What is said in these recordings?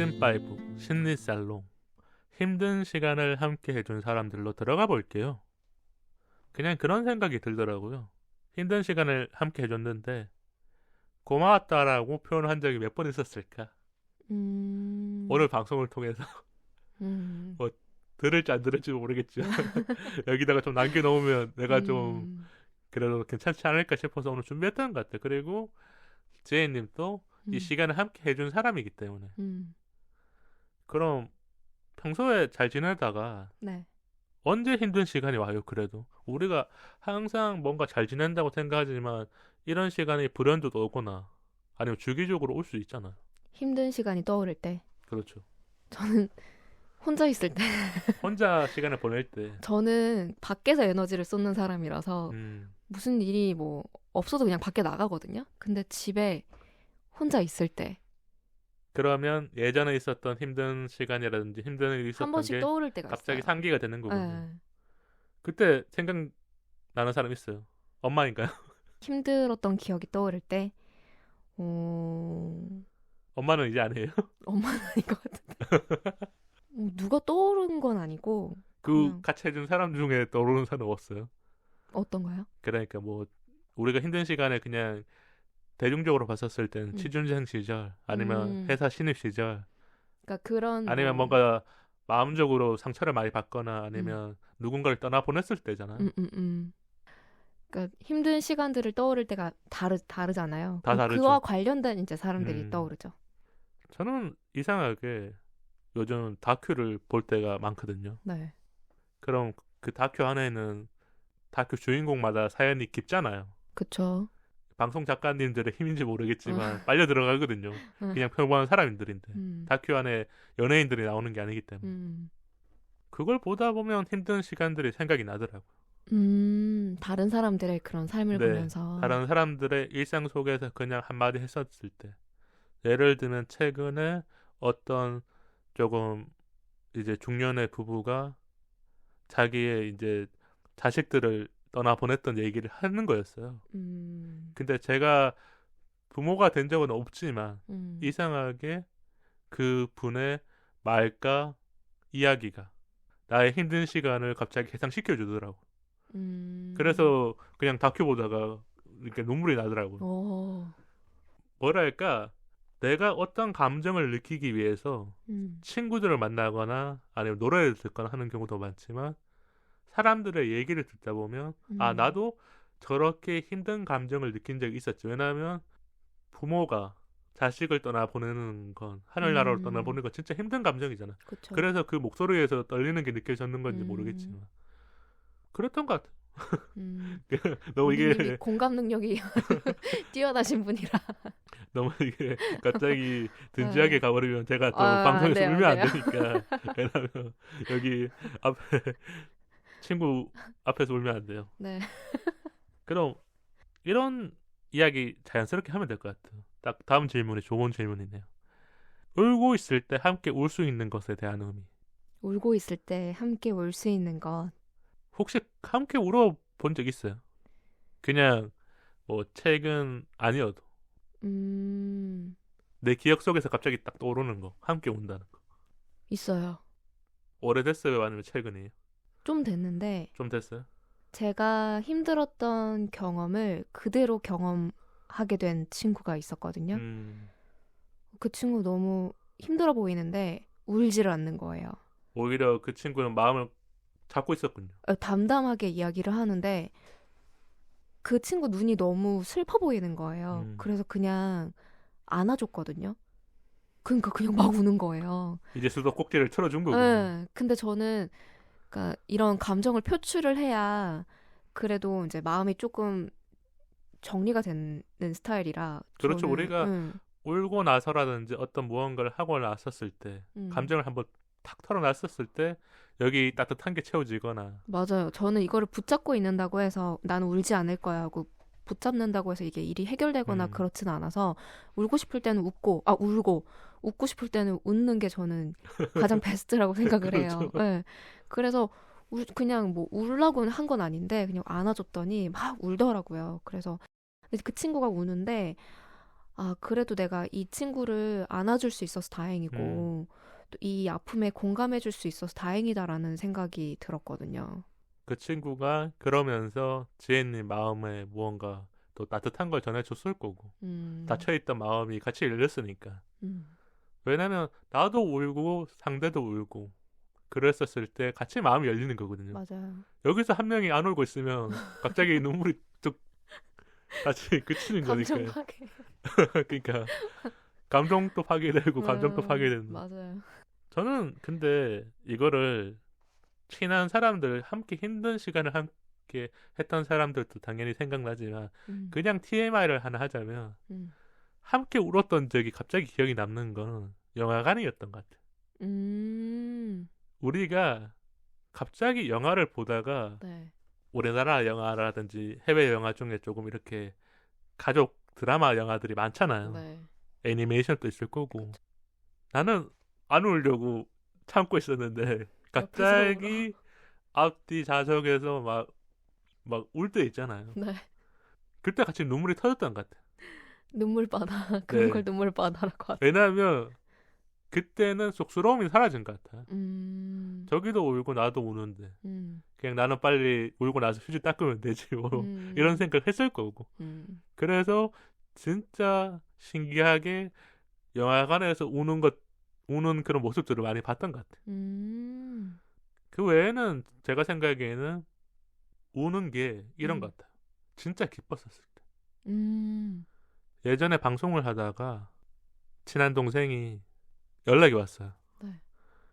시즌5 심리살롱 힘든 시간을 함께 해준 사람들로 들어가 볼게요. 그냥 그런 생각이 들더라고요. 힘든 시간을 함께 해줬는데 고마웠다라고 표현한 적이 몇 번 있었을까? 음. 오늘 방송을 통해서 음. 들을지 안 들을지 모르겠지만 여기다가 좀 남겨놓으면 내가 좀 음. 그래도 괜찮지 않을까 싶어서 오늘 준비했던 것 같아요. 그리고 제이님도 이 음. 시간을 함께 해준 사람이기 때문에 음. 그럼 평소에 잘 지내다가 네. 언제 힘든 시간이 와요, 그래도. 우리가 항상 뭔가 잘 지낸다고 생각하지만 이런 시간이 불현듯 오거나 아니면 주기적으로 올 수 있잖아요. 힘든 시간이 떠오를 때 그렇죠. 저는 혼자 있을 때 혼자 시간을 보낼 때, 저는 밖에서 에너지를 쏟는 사람이라서 음, 무슨 일이 뭐 없어도 그냥 밖에 나가거든요. 근데 집에 혼자 있을 때한 그러면 예전에 있었던 힘든 시간이라든지 힘든 일이 있었던 번씩 게 떠오를 때가 갑자기 있어요. 상기가 되는 거군요. 네. 그때 생각나는 사람 있어요. 엄마인가요? 힘들었던 기억이 떠오를 때 어... 엄마는 이제 안 해요. 엄마는 아닌 것 같은데 어, 누가 떠오른 건 아니고 그 그냥- 같이 해준 사람 중에 떠오르는 사람 없어요. 어떤가요? 그러니까 뭐 우리가 힘든 시간에 그냥 대중적으로 봤었을 때는 음. 취준생 시절 아니면 음. 회사 신입 시절 그러니까 그런 아니면 뭐- 뭔가 마음적으로 상처를 많이 받거나 아니면 누군가를 떠나 보냈을 때잖아. 음, 음, 음. 그러니까 힘든 시간들을 떠오를 때가 다르 다르잖아요. 다 다르죠. 그와 관련된 이제 사람들이 음. 떠오르죠. 저는 이상하게 요즘 다큐를 볼 때가 많거든요. 네. 그럼 그 다큐 안에는 다큐 주인공마다 사연이 깊잖아요. 그쵸. 방송 작가님들의 힘인지 모르겠지만 빨려 들어가거든요. 응. 그냥 평범한 사람들인데 음. 다큐 안에 연예인들이 나오는 게 아니기 때문에 음. 그걸 보다 보면 힘든 시간들이 생각이 나더라고요. 음, 다른 사람들의 그런 삶을 네, 보면서 다른 사람들의 일상 속에서 그냥 한마디 했었을 때 예를 들면 최근에 어떤 조금 이제 중년의 부부가 자기의 이제 자식들을 떠나 보냈던 얘기를 하는 거였어요. 음, 근데 제가 부모가 된 적은 없지만 음, 이상하게 그 분의 말과 이야기가 나의 힘든 시간을 갑자기 해상시켜 주더라고. 음. 그래서 그냥 다큐 보다가 이렇게 눈물이 나더라고. 오, 뭐랄까 내가 어떤 감정을 느끼기 위해서 음, 친구들을 만나거나 아니면 노래를 듣거나 하는 경우도 많지만 사람들의 얘기를 듣다 보면 아 음. 나도 저렇게 힘든 감정을 느낀 적이 있었지. 왜냐하면 부모가 자식을 떠나 보내는 건 하늘나라로 음. 떠나 보내는 건 진짜 힘든 감정이잖아. 그쵸. 그래서 그 목소리에서 떨리는 게 느껴졌는 건지 음. 모르겠지만 그랬던 것 같아. 음. 너무 이게 공감 능력이 뛰어나신 분이라. 너무 이게 갑자기 진지하게 네. 가버리면 제가 또 아, 방송에서 안 돼요, 울면 안안 되니까 왜냐면 여기 앞에 친구 앞에서 울면 안 돼요. 네. 그럼 이런 이야기 자연스럽게 하면 될 것 같아요. 딱 다음 질문이 좋은 질문이네요. 울고 있을 때 함께 울 수 있는 것에 대한 의미. 울고 있을 때 함께 울 수 있는 것. 혹시 함께 울어 본 적 있어요? 그냥 뭐 최근 아니어도 음, 내 기억 속에서 갑자기 딱 떠오르는 거 함께 운다는 거. 있어요. 오래됐어요 아니면 최근이에요? 좀 됐는데 좀 됐어요? 제가 힘들었던 경험을 그대로 경험하게 된 친구가 있었거든요. 음, 그 친구 너무 힘들어 보이는데 울지를 않는 거예요. 오히려 그 친구는 마음을 잡고 있었군요. 어, 담담하게 이야기를 하는데 그 친구 눈이 너무 슬퍼 보이는 거예요. 음. 그래서 그냥 안아줬거든요. 그러니까 그냥 막 우는 거예요. 이제 수도 꼭지를 틀어준 거군요. 네. 근데 저는 그러니까 이런 감정을 표출을 해야 그래도 이제 마음이 조금 정리가 되는 스타일이라. 그렇죠. 저는, 우리가 응, 울고 나서라든지 어떤 무언가를 하고 났었을 때 응. 감정을 한번 탁 털어놨었을 때 여기 따뜻한 게 채워지거나 맞아요. 저는 이거를 붙잡고 있는다고 해서 나는 울지 않을 거야 하고 붙잡는다고 해서 이게 일이 해결되거나 음. 그렇진 않아서 울고 싶을 때는 웃고 아 울고 웃고 싶을 때는 웃는 게 저는 가장 베스트라고 생각을 해요. 그렇죠. 네. 그래서 울- 그냥 뭐 울라고는 한 건 아닌데 그냥 안아줬더니 막 울더라고요. 그래서 그 친구가 우는데 아, 그래도 내가 이 친구를 안아줄 수 있어서 다행이고, 음. 또 이 아픔에 공감해줄 수 있어서 다행이다라는 생각이 들었거든요. 그 친구가 그러면서 지혜님 마음에 무언가 또 따뜻한 걸 전해줬을 거고. 음, 닫혀있던 마음이 같이 열렸으니까. 음, 왜냐면 나도 울고 상대도 울고 그랬었을 때 같이 마음이 열리는 거거든요. 맞아요. 여기서 한 명이 안 울고 있으면 갑자기 눈물이 뚝 같이 그치는 감정 거니까 파괴. 그러니까 감정도 파괴되고 감정도 음, 파괴되는 맞아요. 저는 근데 이거를 친한 사람들 함께 힘든 시간을 함께 했던 사람들도 당연히 생각나지만 음, 그냥 TMI를 하나 하자면 음, 함께 울었던 적이 갑자기 기억이 남는 건 영화관이었던 것 같아요. 음, 우리가 갑자기 영화를 보다가 네. 우리나라 영화라든지 해외 영화 중에 조금 이렇게 가족 드라마 영화들이 많잖아요. 네. 애니메이션도 있을 거고 나는 안 울려고 참고 있었는데 갑자기 앞뒤 좌석에서 막 막 울 때 있잖아요. 네. 그때 같이 눈물이 터졌던 것 같아요. 눈물바다. 그런 네. 걸 눈물바다라고 하죠. 왜냐하면 그때는 쑥스러움이 사라진 것 같아요. 음, 저기도 울고 나도 우는데 음, 그냥 나는 빨리 울고 나서 휴지 닦으면 되지 뭐 음, 이런 생각 했을 거고 음, 그래서 진짜 신기하게 영화관에서 우는 것 우는 그런 모습들을 많이 봤던 것 같아요. 음, 그 외에는 제가 생각에는 우는 게 이런 음. 것 같아요. 진짜 기뻤었을 때. 음, 예전에 방송을 하다가 친한 동생이 연락이 왔어요. 네.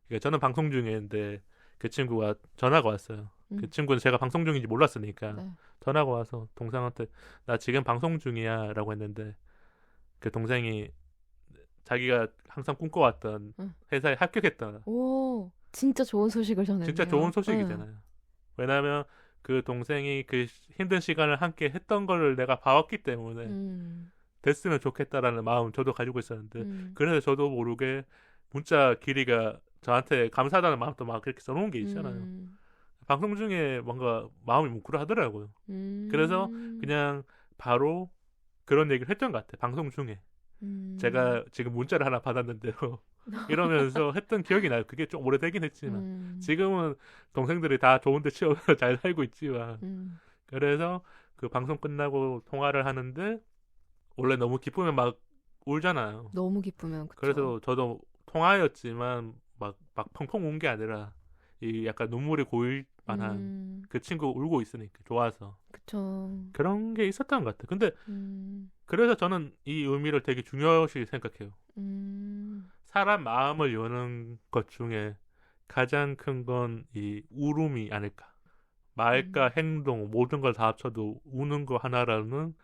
그러니까 저는 방송 중이었는데 그 친구가 전화가 왔어요. 음. 그 친구는 제가 방송 중인지 몰랐으니까 네. 전화가 와서 동생한테 나 지금 방송 중이야라고 했는데 그 동생이 자기가 항상 꿈꿔왔던 응. 회사에 합격했다. 오, 진짜 좋은 소식을 전했네요. 진짜 좋은 소식이잖아요. 왜냐하면 그 동생이 그 힘든 시간을 함께 했던 거를 내가 봐왔기 때문에 음, 됐으면 좋겠다라는 마음 저도 가지고 있었는데 음, 그래서 저도 모르게 문자 길이가 저한테 감사하다는 마음도 막 그렇게 써놓은 게 있잖아요. 음, 방송 중에 뭔가 마음이 뭉클하더라고요. 음, 그래서 그냥 바로 그런 얘기를 했던 것 같아요. 방송 중에 음, 제가 지금 문자를 하나 받았는데요. 이러면서 했던 기억이 나요. 그게 좀 오래되긴 했지만 음, 지금은 동생들이 다 좋은데 치워서 잘 살고 있지만 음, 그래서 그 방송 끝나고 통화를 하는데 원래 너무 기쁘면 막 울잖아요. 너무 기쁘면 그쵸. 그래서 저도 통화였지만 막, 막 펑펑 운 게 아니라 이 약간 눈물이 고일 만한 음, 그 친구 울고 있으니까 좋아서 그쵸. 그런 게 있었던 것 같아요. 근데 음, 그래서 저는 이 의미를 되게 중요시 생각해요. 음, 사람 마음을 여는 것 중에 가장 큰 건 이 울음이 아닐까. 말과 음. 행동 모든 걸 다 합쳐도 우는 거 하나라는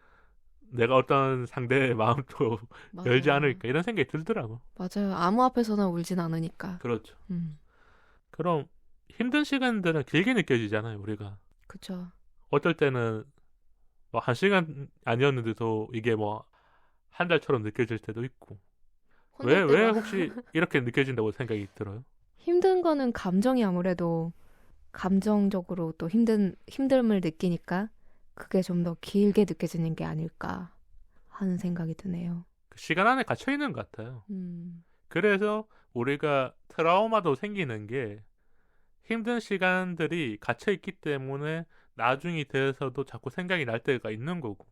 내가 어떤 상대의 마음도 열지 맞아요. 않을까 이런 생각이 들더라고. 맞아요. 아무 앞에서나 울진 않으니까. 그렇죠. 음, 그럼 힘든 시간들은 길게 느껴지잖아요, 우리가. 그쵸. 어떨 때는 뭐 한 시간 아니었는데도 이게 뭐 한 달처럼 느껴질 때도 있고. 왜, 왜 혹시 이렇게 느껴진다고 생각이 들어요? 힘든 거는 감정이 아무래도 감정적으로 또 힘든 힘듦을 느끼니까 그게 좀 더 길게 느껴지는 게 아닐까 하는 생각이 드네요. 그 시간 안에 갇혀 있는 것 같아요. 음, 그래서 우리가 트라우마도 생기는 게 힘든 시간들이 갇혀 있기 때문에 나중이 돼서도 자꾸 생각이 날 때가 있는 거고.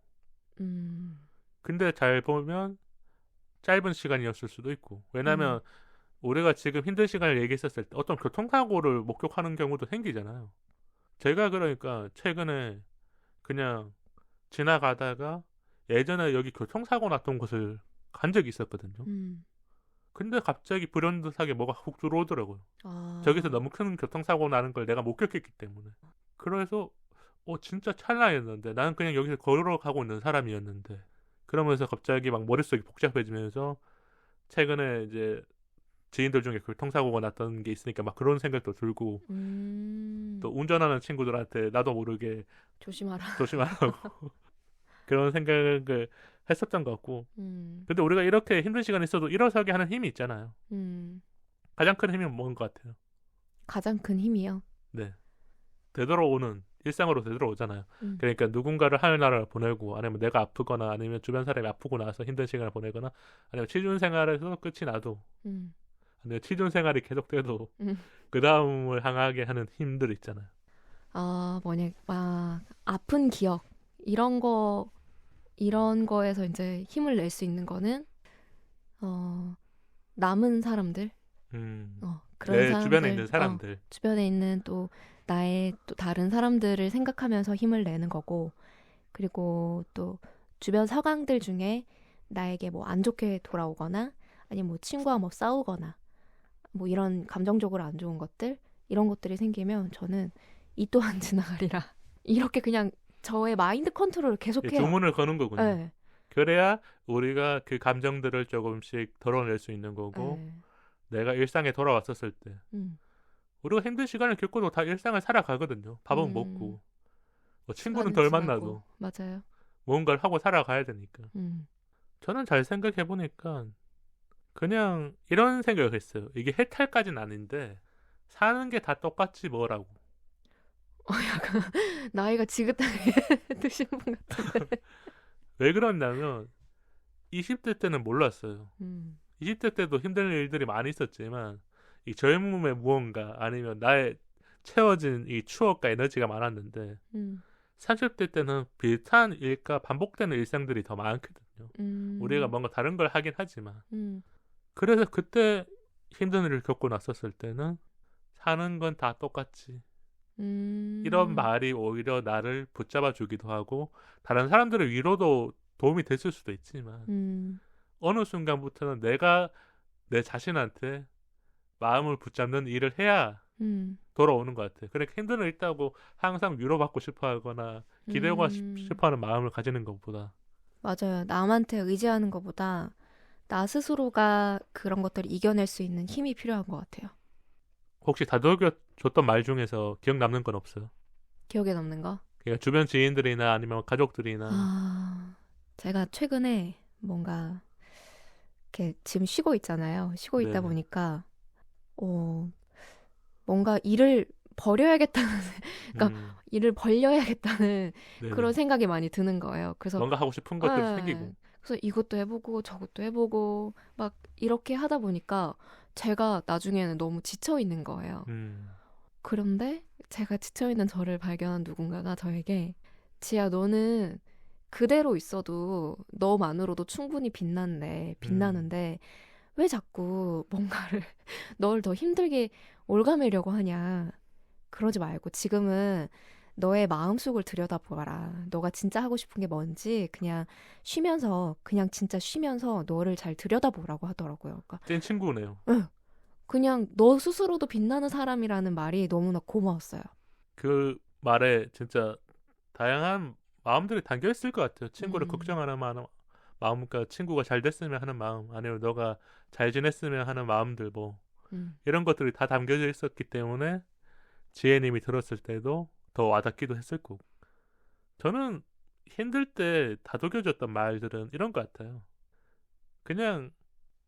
음, 근데 잘 보면 짧은 시간이었을 수도 있고. 왜냐면 음. 우리가 지금 힘든 시간을 얘기했었을 때 어떤 교통사고를 목격하는 경우도 생기잖아요. 제가 그러니까 최근에 그냥 지나가다가 예전에 여기 교통사고 났던 곳을 간 적이 있었거든요. 음. 근데 갑자기 불현듯하게 뭐가 훅 들어오더라고요. 아, 저기서 너무 큰 교통사고 나는 걸 내가 목격했기 때문에. 그래서 어 진짜 찰나였는데 나는 그냥 여기서 걸어가고 있는 사람이었는데 그러면서 갑자기 막 머릿속이 복잡해지면서 최근에 이제 지인들 중에 교통사고가 났던 게 있으니까 막 그런 생각도 들고 음, 또 운전하는 친구들한테 나도 모르게 조심하라. 조심하라고 그런 생각을 했었던 것 같고 음, 근데 우리가 이렇게 힘든 시간이 있어도 일어서게 하는 힘이 있잖아요. 음, 가장 큰 힘이 뭔 것 같아요? 가장 큰 힘이요. 네. 되돌아오는 일상으로 되돌아오잖아요. 음. 그러니까 누군가를 하늘나라를 보내고 아니면 내가 아프거나 아니면 주변 사람이 아프고 나서 힘든 시간을 보내거나 아니면 취준 생활에서 끝이 나도 음. 아니면 취준 생활이 계속돼도 음. 그 다음을 향하게 하는 힘들 있잖아요. 아, 뭐냐, 막 아픈 기억 이런 거 이런 거에서 이제 힘을 낼 수 있는 거는 어 남은 사람들, 음. 어 그런 내 사람들, 주변에 있는 어, 사람들. 주변에 있는 또 나의 또 다른 사람들을 생각하면서 힘을 내는 거고 그리고 또 주변 상황들 중에 나에게 뭐 안 좋게 돌아오거나 아니면 뭐 친구와 뭐 싸우거나 뭐 이런 감정적으로 안 좋은 것들 이런 것들이 생기면 저는 이 또한 지나가리라 이렇게 그냥 저의 마인드 컨트롤을 이 계속해요. 주문을 거는 거군요. 네. 그래야 우리가 그 감정들을 조금씩 덜어낼 수 있는 거고 네. 내가 일상에 돌아왔었을 때 음. 우리가 힘든 시간을 겪고도 다 일상을 살아가거든요. 밥은 음. 먹고 뭐 친구는 덜. 만나도 맞아요. 뭔가를 하고 살아가야 되니까. 음. 저는 잘 생각해 보니까 그냥 이런 생각을 했어요. 이게 해탈까지는 아닌데 사는 게 다 똑같지 뭐라고. 어, 약간 나이가 지긋하게 드신 분 같은데. 왜 그러냐면 20대 때는 몰랐어요. 음. 20대 때도 힘든 일들이 많이 있었지만 이 젊음의 무언가 아니면 나의 채워진 이 추억과 에너지가 많았는데 음. 30대 때는 비슷한 일과 반복되는 일상들이 더 많거든요. 음. 우리가 뭔가 다른 걸 하긴 하지만 음. 그래서 그때 힘든 일을 겪고 났었을 때는 사는 건 다 똑같지. 음. 이런 말이 오히려 나를 붙잡아 주기도 하고 다른 사람들의 위로도 도움이 됐을 수도 있지만 음. 어느 순간부터는 내가 내 자신한테 마음을 붙잡는 일을 해야 음. 돌아오는 것 같아. 그러니까 힘든 일 있다고 항상 위로받고 싶어 하거나 기대고 음. 싶어 하는 마음을 가지는 것보다 맞아요. 남한테 의지하는 것보다 나 스스로가 그런 것들을 이겨낼 수 있는 힘이 필요한 것 같아요. 혹시 다독여 줬던 말 중에서 기억 남는 건 없어요? 기억에 남는 거? 그러니까 주변 지인들이나 아니면 가족들이나 아, 제가 최근에 뭔가 이렇게 지금 쉬고 있잖아요. 쉬고 있다. 보니까 어 뭔가 일을 버려야겠다는 그러니까 음, 일을 벌려야겠다는 네네. 그런 생각이 많이 드는 거예요. 그래서 뭔가 하고 싶은 것들 네. 생기고 그래서 이것도 해보고 저것도 해보고 막 이렇게 하다 보니까 제가 나중에는 너무 지쳐 있는 거예요. 음, 그런데 제가 지쳐 있는 저를 발견한 누군가가 저에게 지야 너는 그대로 있어도 너만으로도 충분히 빛난데 빛나는데 왜 자꾸 뭔가를 널 더 힘들게 올가매려고 하냐. 그러지 말고 지금은 너의 마음속을 들여다보아라. 너가 진짜 하고 싶은 게 뭔지 그냥 쉬면서 그냥 진짜 쉬면서 너를 잘 들여다보라고 하더라고요. 그러니까 찐 친구네요. 그냥 너 스스로도 빛나는 사람이라는 말이 너무나 고마웠어요. 그 말에 진짜 다양한 마음들이 담겨 있을 것 같아요. 친구를 음. 걱정하는 마음, 마음과 친구가 잘 됐으면 하는 마음, 아니면 너가 잘 지냈으면 하는 마음들 뭐 음. 이런 것들이 다 담겨져 있었기 때문에 지혜님이 들었을 때도 더 와닿기도 했을 거고. 저는 힘들 때 다독여줬던 말들은 이런 것 같아요. 그냥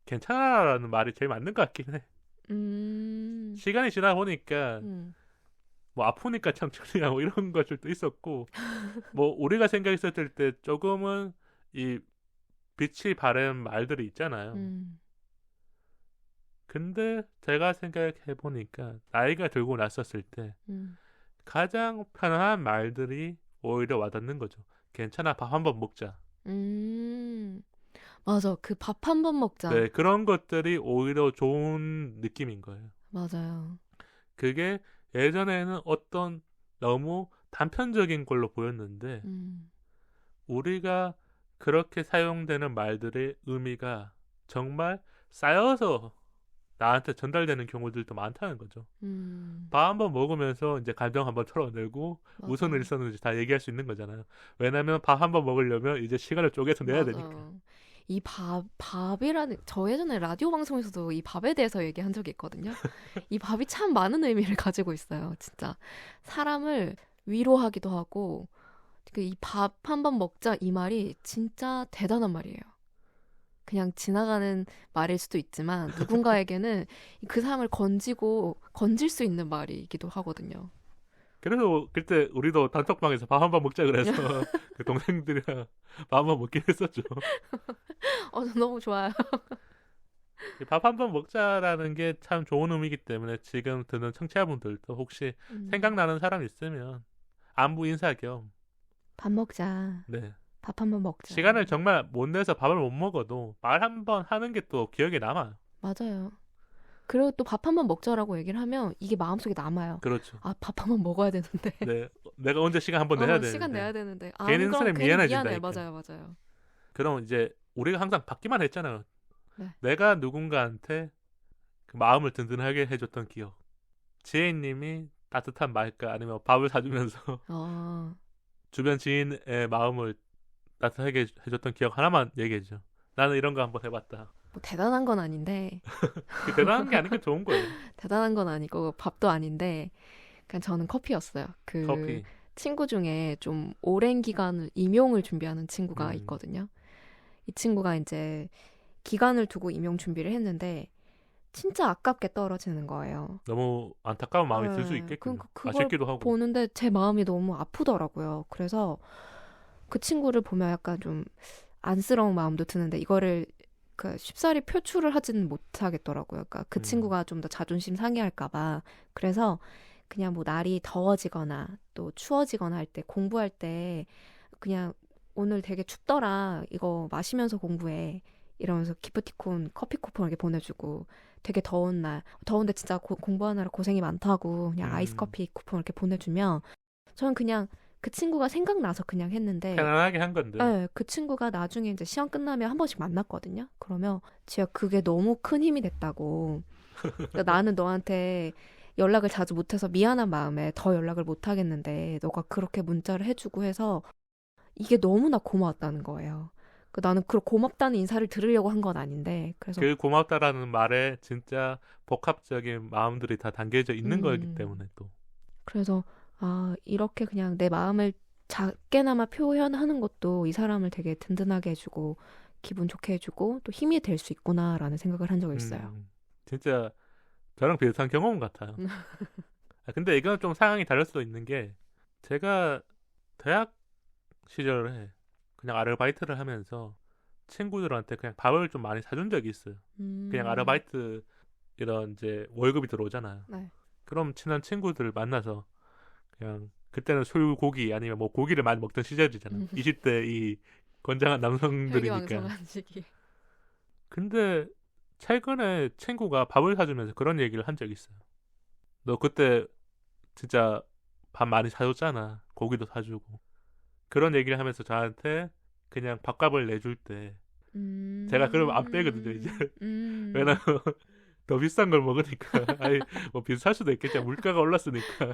괜찮아라는 말이 제일 맞는 것 같긴 해. 음. 시간이 지나 보니까 음. 뭐 아프니까 청춘이야 뭐 이런 것들도 있었고 뭐 우리가 생각했을 때 조금은 이 빛이 바른 말들이 있잖아요. 음. 근데 제가 생각해 보니까 나이가 들고 났었을 때 음. 가장 편안한 말들이 오히려 와닿는 거죠. 괜찮아 밥 한 번 먹자. 음. 맞아. 그 밥 한 번 먹자. 네 그런 것들이 오히려 좋은 느낌인 거예요. 맞아요. 그게 예전에는 어떤 너무 단편적인 걸로 보였는데 음. 우리가 그렇게 사용되는 말들의 의미가 정말 쌓여서 나한테 전달되는 경우들도 많다는 거죠. 음. 밥 한번 먹으면서 이제 감정 한번 털어내고 맞아. 일 있었는지 다 얘기할 수 있는 거잖아요. 왜냐면 밥 한번 먹으려면 이제 시간을 쪼개서 내야 맞아. 되니까. 이 밥, 밥이라는, 저 예전에 라디오 방송에서도 이 밥에 대해서 얘기한 적이 있거든요. 이 밥이 참 많은 의미를 가지고 있어요, 진짜. 사람을 위로하기도 하고, 그이밥 한 번 먹자 이 말이 진짜 대단한 말이에요. 그냥 지나가는 말일 수도 있지만, 누군가에게는 그 사람을 건지고, 건질 수 있는 말이기도 하거든요. 그래서 그때 우리도 단톡방에서 밥 한 번 먹자 그래서 그 동생들이랑 밥 한 번 먹긴 했었죠. 어, 너무 좋아요. 밥 한 번 먹자라는 게 참 좋은 의미이기 때문에 지금 듣는 청취자분들도 혹시 음. 생각나는 사람 있으면 안부 인사 겸 밥 먹자. 네. 밥 한번 먹자. 시간을 정말 못 내서 밥을 못 먹어도 말 한 번 하는 게 또 기억에 남아요. 맞아요. 그리고 또 밥 한번 먹자라고 얘기를 하면 이게 마음속에 남아요. 그렇죠. 아, 밥 한번 먹어야 되는데. 네. 내가 언제 시간 한번 내야 어, 되는데. 시간 내야 되는데. 아, 스스로 괜히 미안해진다니까. 미안해. 맞아요, 맞아요. 그럼 이제 우리가 항상 받기만 했잖아요. 네. 내가 누군가한테 그 마음을 든든하게 해줬던 기억. 지혜님이 따뜻한 말과 아니면 밥을 사주면서 어, 주변 지인의 마음을 따뜻하게 해줬던 기억 하나만 얘기해줘. 나는 이런 거 한번 해봤다. 뭐 대단한 건 아닌데, 그 대단한 게 아니고 좋은 거예요. 대단한 건 아니고 밥도 아닌데, 그냥 저는 커피였어요. 그 커피. 친구 중에 좀 오랜 기간을 임용을 준비하는 친구가 음. 있거든요. 이 친구가 이제 기간을 두고 임용 준비를 했는데 진짜 아깝게 떨어지는 거예요. 너무 안타까운 마음이 들수 네, 있겠군요. 그- 그걸 아쉽기도 하고. 보는데 제 마음이 너무 아프더라고요. 그래서 그 친구를 보면 약간 좀 안쓰러운 마음도 드는데 이거를 그 쉽사리 표출을 하지는 못하겠더라고요. 그러니까 그 음. 친구가 좀 더 자존심 상해할까봐. 그래서 그냥 뭐 날이 더워지거나 또 추워지거나 할 때 공부할 때 그냥 오늘 되게 춥더라. 이거 마시면서 공부해. 이러면서 기프티콘, 커피 쿠폰 이렇게 보내주고 되게 더운 날, 더운데 진짜 고- 공부하느라 고생이 많다고 그냥 음. 아이스 커피 쿠폰 이렇게 보내주면 저는 그냥 그 친구가 생각나서 그냥 했는데 편안하게 한 건데. 네, 그 친구가 나중에 이제 시험 끝나면 한 번씩 만났거든요. 그러면 제가 그게 너무 큰 힘이 됐다고. 그러니까 나는 너한테 연락을 자주 못해서 미안한 마음에 더 연락을 못 하겠는데 너가 그렇게 문자를 해주고 해서 이게 너무나 고마웠다는 거예요. 그 나는 그 고맙다는 인사를 들으려고 한 건 아닌데 그래서 그 고맙다라는 말에 진짜 복합적인 마음들이 다 담겨져 있는 음. 거기 때문에 또. 그래서 아 이렇게 그냥 내 마음을 작게나마 표현하는 것도 이 사람을 되게 든든하게 해주고 기분 좋게 해주고 또 힘이 될 수 있구나라는 생각을 한 적이 있어요. 음, 진짜 저랑 비슷한 경험 같아요. 아, 근데 이건 좀 상황이 다를 수도 있는 게 제가 대학 시절에 그냥 아르바이트를 하면서 친구들한테 그냥 밥을 좀 많이 사준 적이 있어요. 음. 그냥 아르바이트 이런 이제 월급이 들어오잖아요. 네. 그럼 친한 친구들 만나서 그냥 그때는 술고기 아니면 뭐 고기를 많이 먹던 시절이잖아. 음. 20대 이 건장한 남성들이니까. 근데 최근에 친구가 밥을 사주면서 그런 얘기를 한 적이 있어요. 너 그때 진짜 밥 많이 사줬잖아. 고기도 사주고. 그런 얘기를 하면서 저한테 그냥 밥값을 내줄 때 음. 제가 그러면 안 빼거든요, 이제. 음. 왜냐면 더 비싼 걸 먹으니까 아니 뭐 비쌀 수도 있겠죠 물가가 올랐으니까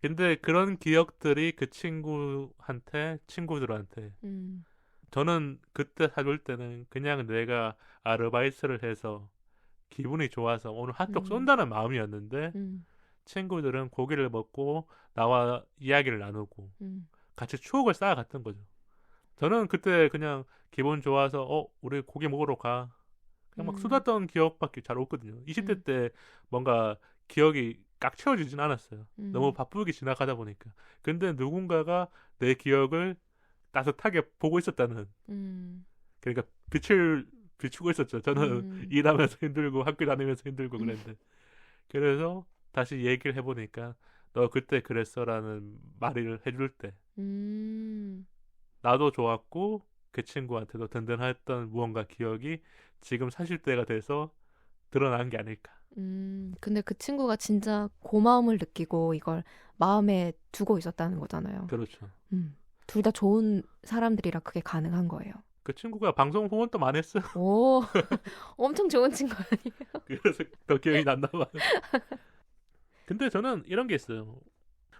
근데 그런 기억들이 그 친구한테 친구들한테 음. 저는 그때 사줄 때는 그냥 내가 아르바이트를 해서 기분이 좋아서 오늘 핫도그 음. 쏜다는 마음이었는데 음. 친구들은 고기를 먹고 나와 이야기를 나누고 음. 같이 추억을 쌓아갔던 거죠. 저는 그때 그냥 기분 좋아서 어 우리 고기 먹으러 가 그냥 막 음. 떤 기억밖에 잘 없거든요. 20대 음. 때 뭔가 기억이 깍 채워지진 않았어요. 음. 너무 바쁘게 지나가다 보니까. 근데 누군가가 내 기억을 따뜻하게 보고 있었다는 음. 그러니까 빛을 비추고 있었죠. 저는 음. 일하면서 힘들고 학교 다니면서 힘들고 그랬는데 그래서 다시 얘기를 해보니까 너 그때 그랬어라는 말을 해줄 때 음. 나도 좋았고 그 친구한테도 든든했던 무언가 기억이 지금 40대가 돼서 드러난 게 아닐까. 음. 근데 그 친구가 진짜 고마움을 느끼고 이걸 마음에 두고 있었다는 거잖아요. 그렇죠. 음. 둘 다 좋은 사람들이라 그게 가능한 거예요. 그 친구가 방송 후원도 많이 했어. 오, 엄청 좋은 친구 아니에요? 그래서 더 기억이 났나 봐. 근데 저는 이런 게 있어요.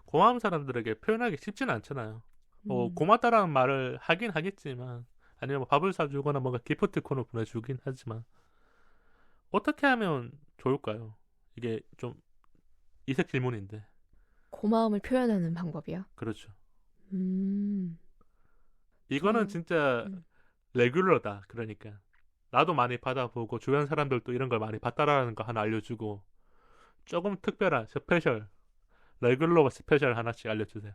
고마운 사람들에게 표현하기 쉽지는 않잖아요. 뭐 음. 고맙다라는 말을 하긴 하겠지만 아니면 뭐 밥을 사주거나 뭔가 기프트콘을 보내주긴 하지만 어떻게 하면 좋을까요? 이게 좀 이색 질문인데 고마움을 표현하는 방법이요. 그렇죠. 음. 이거는 음, 진짜 음. 레귤러다. 그러니까 나도 많이 받아보고 주변 사람들도 이런 걸 많이 받다라는 거 하나 알려주고 조금 특별한 스페셜 레귤러 스페셜 하나씩 알려주세요.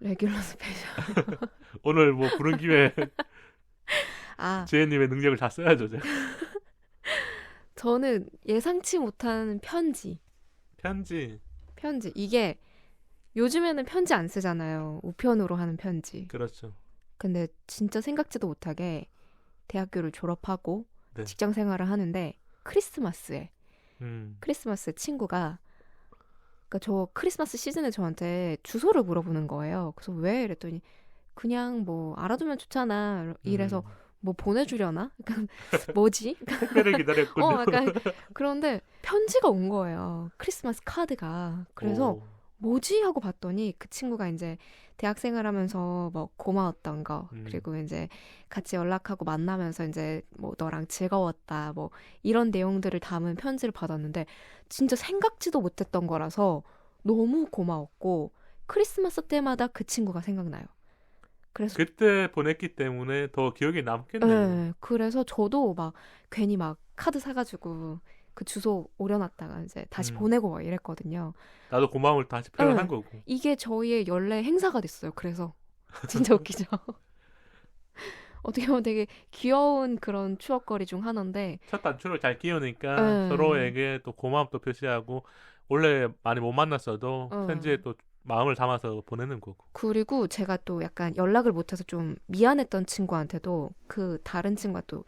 레귤러 스페셜. 오늘 뭐 부른 김에 아, 지혜님의 능력을 다 써야죠. 제가. 저는 예상치 못한 편지. 편지 편지. 이게 요즘에는 편지 안 쓰잖아요. 우편으로 하는 편지. 그렇죠. 근데 진짜 생각지도 못하게 대학교를 졸업하고 네. 직장 생활을 하는데 크리스마스에 음, 크리스마스 친구가 그러니까 저 크리스마스 시즌에 저한테 주소를 물어보는 거예요. 그래서 왜 이랬더니 그냥 뭐 알아두면 좋잖아. 이래서 음. 뭐 보내주려나? 약간 뭐지? 택배를 기다렸군요. 어, 약간 그런데 편지가 온 거예요. 크리스마스 카드가. 그래서 오, 뭐지 하고 봤더니 그 친구가 이제 대학생활 하면서 뭐 고마웠던 거 음. 그리고 이제 같이 연락하고 만나면서 이제 뭐 너랑 즐거웠다 뭐 이런 내용들을 담은 편지를 받았는데 진짜 생각지도 못했던 거라서 너무 고마웠고 크리스마스 때마다 그 친구가 생각나요. 그래서 그때 보냈기 때문에 더 기억에 남겠네요. 네, 그래서 저도 막 괜히 막 카드 사가지고 그 주소 오려놨다가 이제 다시 음. 보내고 막 이랬거든요. 나도 고마움을 다시 표현한 네. 거고. 이게 저희의 연례 행사가 됐어요. 그래서 진짜 웃기죠. 어떻게 보면 되게 귀여운 그런 추억거리 중 하나인데 첫 단추를 잘 끼우니까 네. 서로에게 또 고마움도 표시하고 원래 많이 못 만났어도 어. 편지에 또 마음을 담아서 보내는 거고. 그리고 제가 또 약간 연락을 못해서 좀 미안했던 친구한테도 그 다른 친구가 또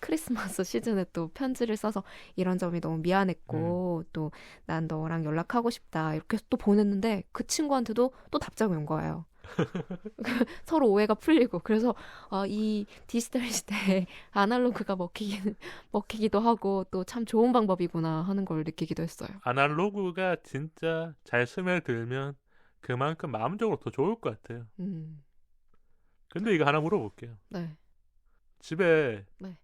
크리스마스 시즌에 또 편지를 써서 이런 점이 너무 미안했고 또난 너랑 연락하고 싶다 이렇게 또 보냈는데 그 친구한테도 또 답장이 온 거예요. 서로 오해가 풀리고 그래서 아, 이 디지털 시대에 아날로그가 먹히긴 먹히기도 하고 또 참 좋은 방법이구나 하는 걸 느끼기도 했어요. 아날로그가 진짜 잘 스며들면 그만큼 마음적으로 더 좋을 것 같아요. 음, 근데 이거 하나 물어볼게요. 네. 집에 네.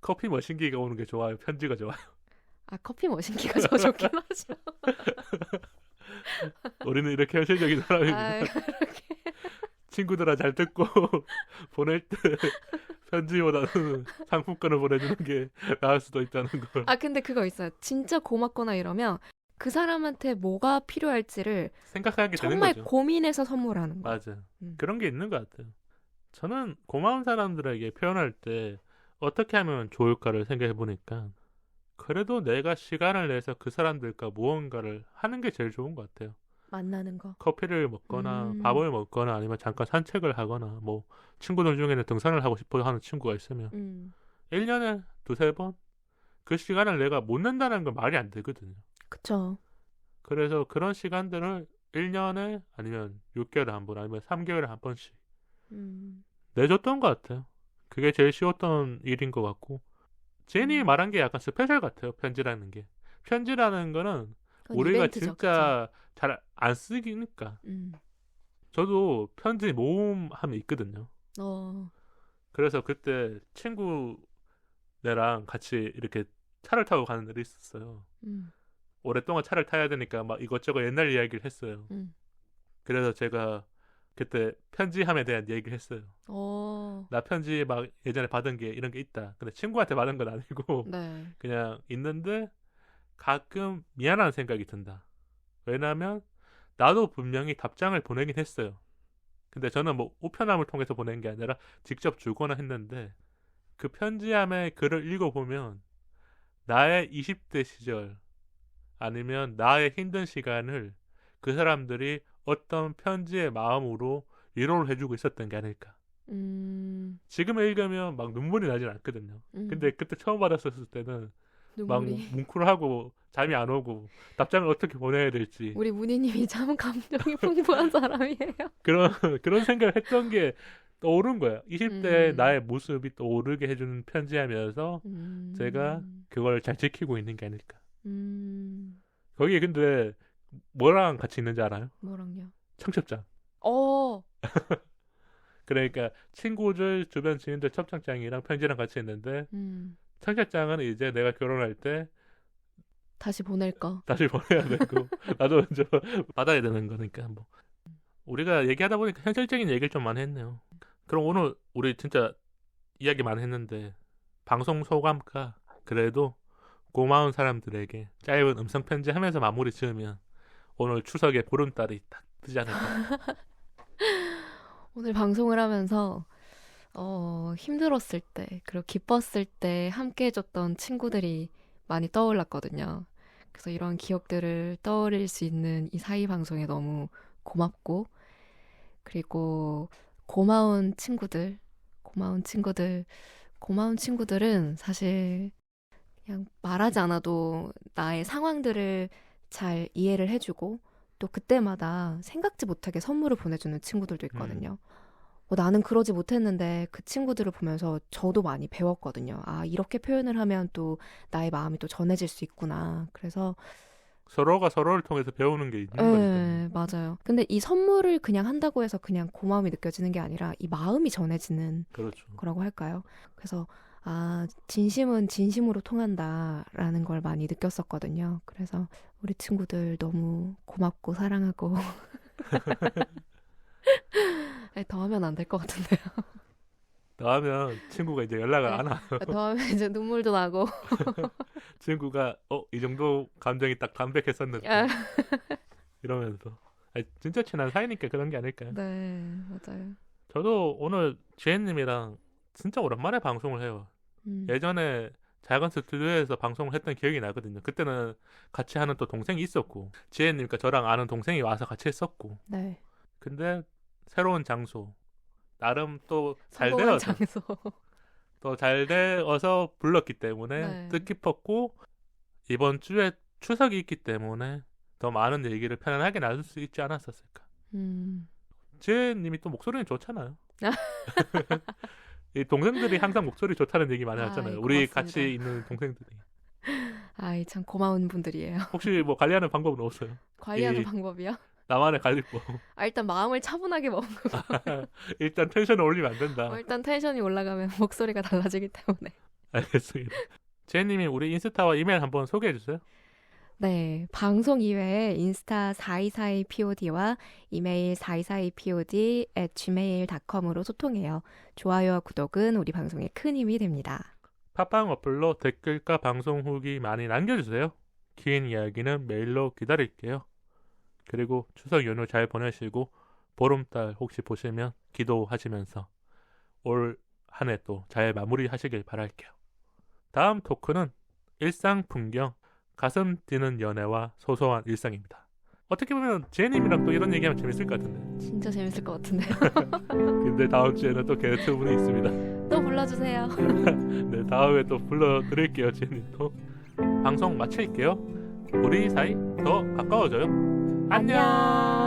커피 머신기가 오는 게 좋아요? 편지가 좋아요? 아 커피 머신기가 더 좋긴 하죠. 우리는 이렇게 현실적인 사람입니다. 아, 친구들아 잘 듣고 보낼 때 편지보다는 상품권을 보내주는 게 나을 수도 있다는 걸 아 근데 그거 있어요. 진짜 고맙거나 이러면 그 사람한테 뭐가 필요할지를 생각하게 되는 정말 거죠. 고민해서 선물하는 거. 맞아. 음. 그런 게 있는 것 같아요. 저는 고마운 사람들에게 표현할 때 어떻게 하면 좋을까를 생각해 보니까 그래도 내가 시간을 내서 그 사람들과 무언가를 하는 게 제일 좋은 것 같아요. 만나는 거. 커피를 먹거나 음. 밥을 먹거나 아니면 잠깐 산책을 하거나 뭐 친구들 중에는 등산을 하고 싶어 하는 친구가 있으면 음. 1년에 두세 번 그 시간을 내가 못 낸다는 건 말이 안 되거든요. 그쵸. 그래서 그런 시간들을 1년에 아니면 6개월에 한 번 아니면 3개월에 한 번씩 음. 내줬던 것 같아요. 그게 제일 쉬웠던 일인 것 같고 제니 음. 말한 게 약간 스페셜 같아요. 편지라는 게 편지라는 거는 우리가 이벤트죠, 진짜 잘 안 쓰기니까? 음. 저도 편지 모음 하면 있거든요. 어. 그래서 그때 친구네랑 같이 이렇게 차를 타고 가는 날이 있었어요. 음. 오랫동안 차를 타야 되니까 막 이것저것 옛날 이야기를 했어요. 음. 그래서 제가 그때 편지함에 대한 얘기를 했어요. 어. 나 편지 막 예전에 받은 게 이런 게 있다. 근데 친구한테 받은 건 아니고 네. 그냥 있는데 가끔 미안한 생각이 든다. 왜냐면 나도 분명히 답장을 보내긴 했어요. 근데 저는 뭐 우편함을 통해서 보낸 게 아니라 직접 주거나 했는데 그 편지함의 글을 읽어보면 나의 20대 시절 아니면 나의 힘든 시간을 그 사람들이 어떤 편지의 마음으로 위로를 해주고 있었던 게 아닐까. 음. 지금 읽으면 막 눈물이 나진 않거든요. 음. 근데 그때 처음 받았었을 때는 막 눈물이. 뭉클하고 잠이 안 오고 답장을 어떻게 보내야 될지 우리 문희님이 참 감정이 풍부한 사람이에요. 그런 그런 생각을 했던 게 떠오른 거야. 20대 음. 나의 모습이 떠오르게 해주는 편지하면서 음. 제가 그걸 잘 지키고 있는 게 아닐까. 음. 거기에 근데 뭐랑 같이 있는지 알아요? 뭐랑요? 청첩장. 어. 그러니까 친구들 주변 지인들 청첩장이랑 편지랑 같이 있는데 음. 청첩장은 이제 내가 결혼할 때 다시 보낼 거. 다시 보내야 되고 나도 먼저 받아야 되는 거니까 뭐 우리가 얘기하다 보니까 현실적인 얘기를 좀 많이 했네요. 그럼 오늘 우리 진짜 이야기 많이 했는데 방송 소감가 그래도 고마운 사람들에게 짧은 음성 편지 하면서 마무리 지으면 오늘 추석에 보름달이 딱 뜨지 않을까. 오늘 방송을 하면서 어, 힘들었을 때, 그리고 기뻤을 때 함께 해줬던 친구들이 많이 떠올랐거든요. 그래서 이런 기억들을 떠올릴 수 있는 이 사이 방송에 너무 고맙고, 그리고 고마운 친구들, 고마운 친구들, 고마운 친구들은 사실 그냥 말하지 않아도 나의 상황들을 잘 이해를 해주고, 또 그때마다 생각지 못하게 선물을 보내주는 친구들도 있거든요. 어, 나는 그러지 못했는데 그 친구들을 보면서 저도 많이 배웠거든요. 아, 이렇게 표현을 하면 또 나의 마음이 또 전해질 수 있구나. 그래서, 서로가 서로를 통해서 배우는 게 있는 거니까. 네, 맞아요. 근데 이 선물을 그냥 한다고 해서 그냥 고마움이 느껴지는 게 아니라 이 마음이 전해지는 그렇죠. 거라고 할까요? 그래서, 아, 진심은 진심으로 통한다라는 걸 많이 느꼈었거든요. 그래서 우리 친구들 너무 고맙고 사랑하고. 아니, 더 하면 안 될 것 같은데요. 나하면 친구가 이제 연락을 네. 안 와. 더 하면 이제 눈물도 나고. 친구가 어 이 정도 감정이 딱 담백했었는데 아, 이러면서 아니, 진짜 친한 사이니까 그런 게 아닐까요? 네, 맞아요. 저도 오늘 지혜님이랑 진짜 오랜만에 방송을 해요. 음, 예전에 작은 스튜디오에서 방송을 했던 기억이 나거든요. 그때는 같이 하는 또 동생이 있었고 지혜님과 저랑 아는 동생이 와서 같이 했었고 네. 근데 새로운 장소 나름 또 잘 되어서. 또 잘 되어서 불렀기 때문에 네. 뜻깊었고 이번 주에 추석이 있기 때문에 더 많은 얘기를 편안하게 나눌 수 있지 않았었을까. 음, 지혜님이 또 목소리는 좋잖아요. 이 동생들이 항상 목소리 좋다는 얘기 많이 하잖아요. 우리 고맙습니다. 같이 있는 동생들이. 아이, 참 고마운 분들이에요. 혹시 뭐 관리하는 방법은 없어요? 관리하는 이- 방법이요? 나만의 관리법. 아, 일단 마음을 차분하게 먹고, 일단 텐션을 올리면 안 된다. 어, 일단 텐션이 올라가면 목소리가 달라지기 때문에. 알겠습니다. 지혜님이 우리 인스타와 이메일 한번 소개해 주세요. 네, 방송 이외에 인스타 424POD와 이메일 424POD at gmail.com으로 소통해요. 좋아요와 구독은 우리 방송에 큰 힘이 됩니다. 팟빵 어플로 댓글과 방송 후기 많이 남겨주세요. 긴 이야기는 메일로 기다릴게요. 그리고 추석 연휴 잘 보내시고 보름달 혹시 보시면 기도하시면서 올 한 해 또 잘 마무리하시길 바랄게요. 다음 토크는 일상 풍경, 가슴 뛰는 연애와 소소한 일상입니다. 어떻게 보면 제님이랑 또 이런 얘기하면 재밌을 것 같은데. 진짜 재밌을 것 같은데요. 근데 다음 주에는 또 게스트 분이 있습니다. 또 불러주세요. 네, 다음에 또 불러드릴게요, 제니도. 방송 마칠게요. 우리 사이 더 가까워져요. 안녕.